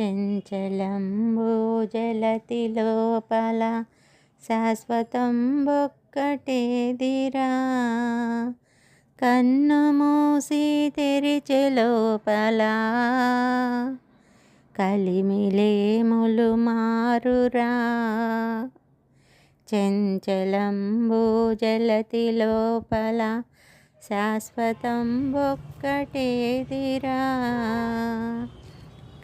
చెంచలంబు లోపల శాశ్వతం ఒక్కటేదిరా కన్ను మూసి తెరిచె లోపల కలిమిలేములు మారురా. చెంచలంబోజలతి లోపల శాశ్వతం ఒక్కటేదిరా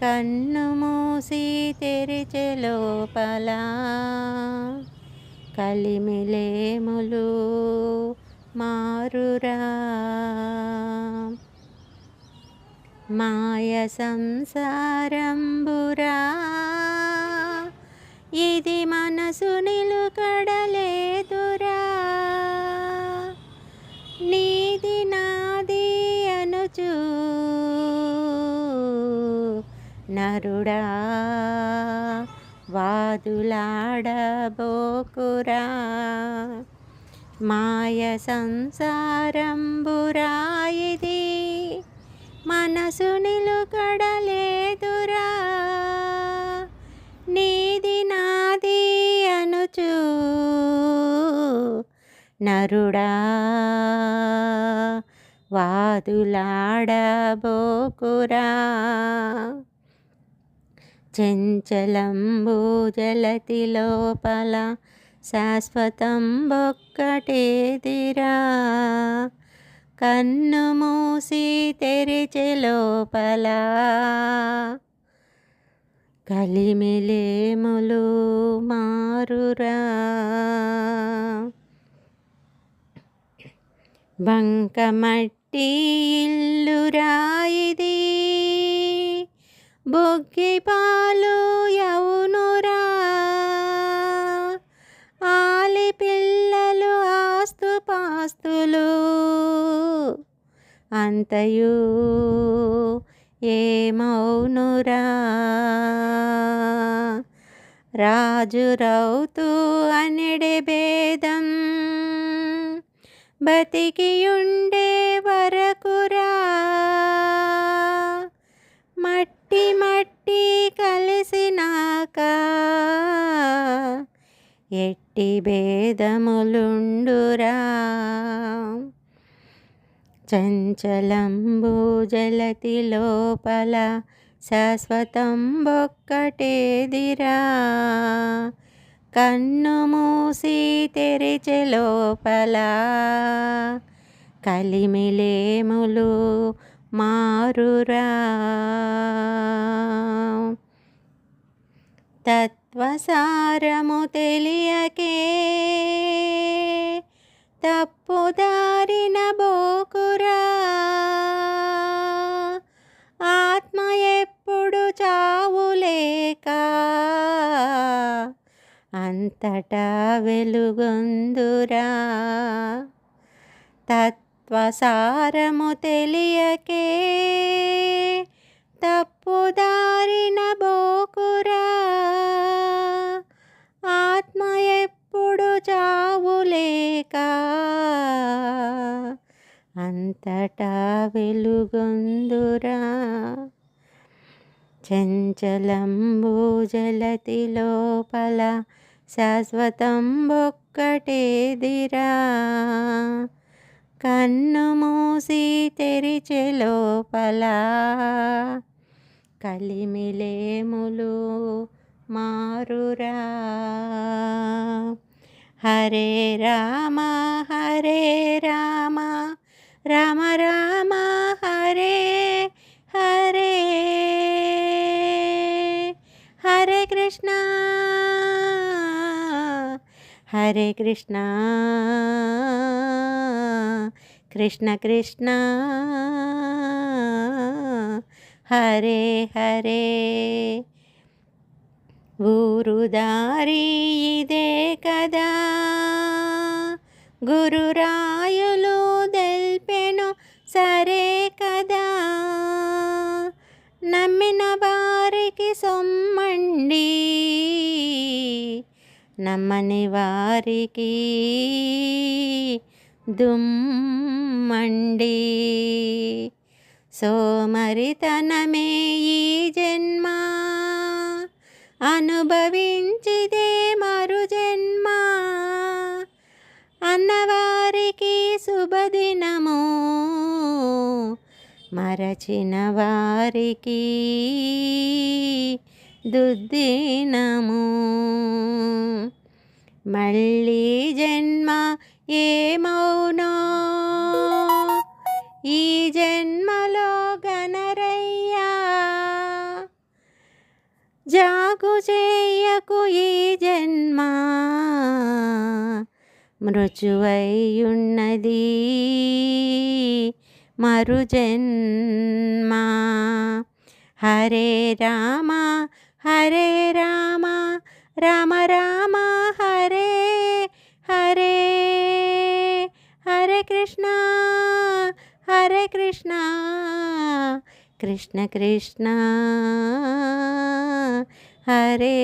కన్ను మూసి తెరిచే లోపల కలిమిలేములు మారురా. మాయ సంసారంబురా. ఇది మనసు నిలుకడలేదురా నరుడా వాదులాడబోకురా. మాయ సంసారంబురా ఇది మనసు నిలుకడలేదురా. నీది నాది అనుచు నరుడా వాదులాడబోకురా. చెంచలంబోజలతి లోపల శాశ్వతం ఒక్కటేదిరా కన్ను మూసి తెరిచి లోపల కలిమిలేములు మారురా. బంకమట్టి ఇల్లురా ఇది. బొగ్గి పాలు యవునురా. ఆలి పిల్లలు ఆస్తు పాస్తులు. అంతయు ఏమౌనురా రాజు రౌతు అనెడే భేదం. బతికియుండే వరకురా. కలిసినాక ఎట్టి భేదములుండురా? చంచలంబు జలతి లోపల శాశ్వతం ఒక్కటేదిరా కన్ను మూసి తెరిచె లోపల కలిమిలేములు మారురా? తత్వసారము తెలియకే తప్పుదారిన బోకురా. ఆత్మ ఎప్పుడు చావులేక అంతటా వెలుగొందురా. తత్వసారము తెలియకే తప్పుదారిన అంతటా వెలుగొందురా. చంచలంబు జలతి లోపల శాశ్వతం ఒక్కటేదిరా కన్ను మూసి తెరిచె లోపల కలిమిలేములు మారురా. హరే రామ హరే రామ. రామ రామ హరే హరే హరే కృష్ణ హరే కృష్ణ కృష్ణ కృష్ణ హరే హరే ఊరు దారి ఇదే కదా గురురాయులు తెల్పెను సరే కదా. నమ్మిన వారికి సొమ్మండి. నమ్మని వారికి దుమ్మండి. సోమరితనమే ఈ జన్మ. అనుభవించిదే మరు జన్మ అన్నవారికి శుభదినము. మరచిన వారికి దుద్దినము మళ్ళీ జన్మ ఏమౌనో? ఈ జన్మలో గనరయ్యా. జాగు చేయకు ఈ జన్మ. మృచువైయున్నది మరు జన్మ హరే రామ హరే రామ రామ రామ హరే హరే హరే కృష్ణ హరే కృష్ణ కృష్ణ కృష్ణ హరే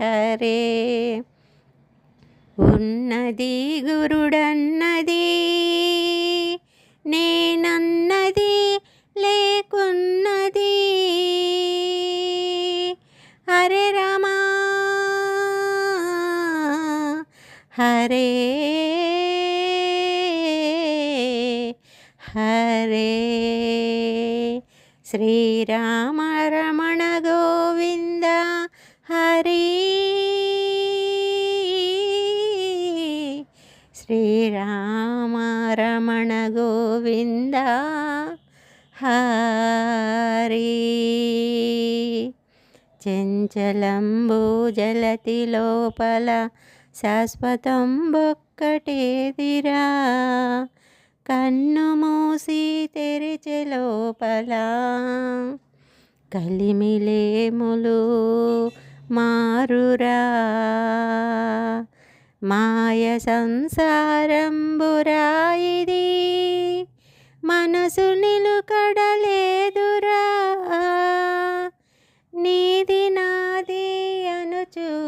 హరే ఉన్నది గురుడన్నది నేనన్నది లేకున్నది. హరే రామా హరే హరే. శ్రీరామ రమణ గోవింద హరి గోవింద. హరి చెంచలంబు జలతి లోపల శాశ్వతం బొక్కటేదిరా కన్ను మూసి తెరిచె లోపల కలిమిలేములు మారురా. మాయ సంసారంబురాయిది. మనసు నిలుకడలేదురా. నీది నాది అనుచు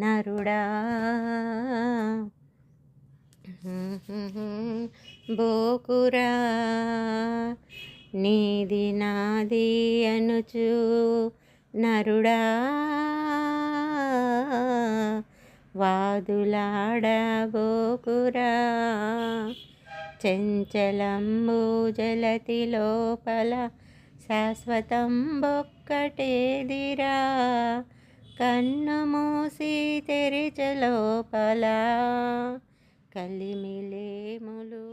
నరుడా. బోకురా. నీది నాది అనుచు నరుడా. వాదులాడబోకురా చెంచలంబు జలతి లోపల శాశ్వతం బొక్కటేదిరా కన్ను మూసి తెరిచ లోపల కలిమిలేములు